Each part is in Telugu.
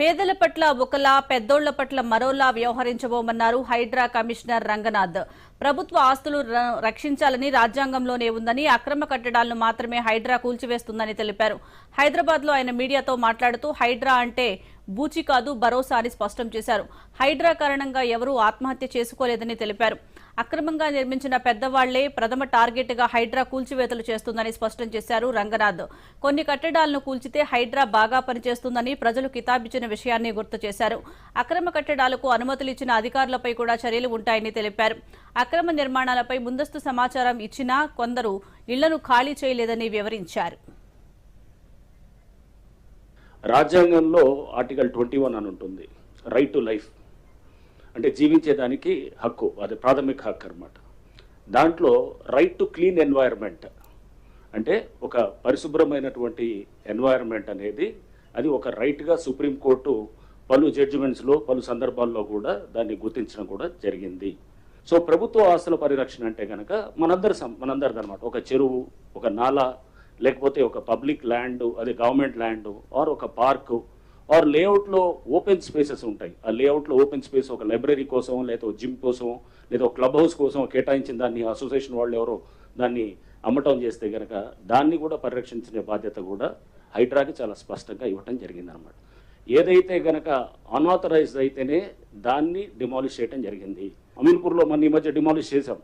పేదల పట్ల ఒకలా పెద్దోళ్ళ పట్ల మరోలా వ్యవహరించబోమన్నారు హైడ్రా కమిషనర్ రంగనాథ్. ప్రభుత్వ ఆస్తులు ర- రక్షించాలని రాజ్యాంగంలోనే ఉందని అక్రమ కట్టడాలను మాత్రమే హైడ్రా కూల్చివేస్తుందని తెలిపారు. హైదరాబాద్లో ఆయన మీడియాతో మాట్లాడుతూ హైడ్రా అంటే బూచి కాదు భరోసా అని స్పష్టం చేశారు. హైడ్రా కారణంగా ఎవరూ ఆత్మహత్య చేసుకోలేదని తెలిపారు. అక్రమంగా నిర్మించిన పెద్దవాళ్ళే ప్రథమ టార్గెట్గా హైడ్రా కూల్చివేతలు చేస్తుందని స్పష్టం చేశారు రంగనాథ్. కొన్ని కట్టడాలను కూల్చితే హైడ్రా బాగా పనిచేస్తుందని ప్రజలు కితాబిచ్చిన విషయాన్ని గుర్తు చేశారు. అక్రమ కట్టడాలకు అనుమతులు ఇచ్చిన అధికారులపై కూడా చర్యలు ఉంటాయని తెలిపారు. అక్రమ నిర్మాణాలపై ముందస్తు సమాచారం ఇచ్చినా కొందరు ఇళ్ళను ఖాళీ చేయలేదని వివరించారు. రాజ్యాంగంలో ఆర్టికల్ ట్వంటీ వన్ అని ఉంటుంది. రైట్ టు లైఫ్ అంటే జీవించేదానికి హక్కు అది ప్రాథమిక హక్కు అనమాట దాంట్లో రైట్ టు క్లీన్ ఎన్వైర్న్మెంట్ అంటే ఒక పరిశుభ్రమైనటువంటి ఎన్వైర్న్మెంట్ అనేది అది ఒక రైట్గా సుప్రీంకోర్టు పలు జడ్జిమెంట్స్లో పలు సందర్భాల్లో కూడా దాన్ని గుర్తించడం కూడా జరిగింది. సో ప్రభుత్వ ఆస్తుల పరిరక్షణ అంటే కనుక మనందరి సం- మనందరిది అనమాట ఒక చెరువు ఒక నాలా లేకపోతే ఒక పబ్లిక్ ల్యాండ్ అదే గవర్నమెంట్ ల్యాండ్ ఆర్ ఒక పార్కు ఆర్ లేఅవుట్లో ఓపెన్ స్పేసెస్ ఉంటాయి. ఆ లేఅవుట్లో ఓపెన్ స్పేస్ ఒక లైబ్రరీ కోసం లేదా ఒక జిమ్ కోసం లేదా ఒక క్లబ్ హౌస్ కోసం కేటాయించిన దాన్ని అసోసియేషన్ వాళ్ళు ఎవరో దాన్ని అమ్మటం చేస్తే కనుక దాన్ని కూడా పరిరక్షించే బాధ్యత కూడా హైడ్రాకి చాలా స్పష్టంగా ఇవ్వటం జరిగిందనమాట ఏదైతే గనక అన్ఆథరైజ్డ్ అయితేనే దాన్ని డిమాలిష్ చేయటం జరిగింది. అమీన్పూర్లో మన ఈ మధ్య డిమాలిష్ చేశాం.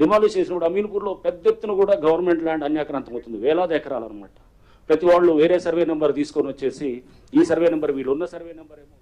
డిమాలిష్ చేసినప్పుడు అమీన్పూర్లో పెద్ద ఎత్తున కూడా గవర్నమెంట్ ల్యాండ్ అన్యాక్రాంతం అవుతుంది. వేలాది ఎకరాలు అనమాట. ప్రతి వాళ్ళు వేరే సర్వే నెంబర్ తీసుకొని వచ్చేసి ఈ సర్వే నెంబర్ వీళ్ళు ఉన్న సర్వే నెంబర్ ఏమో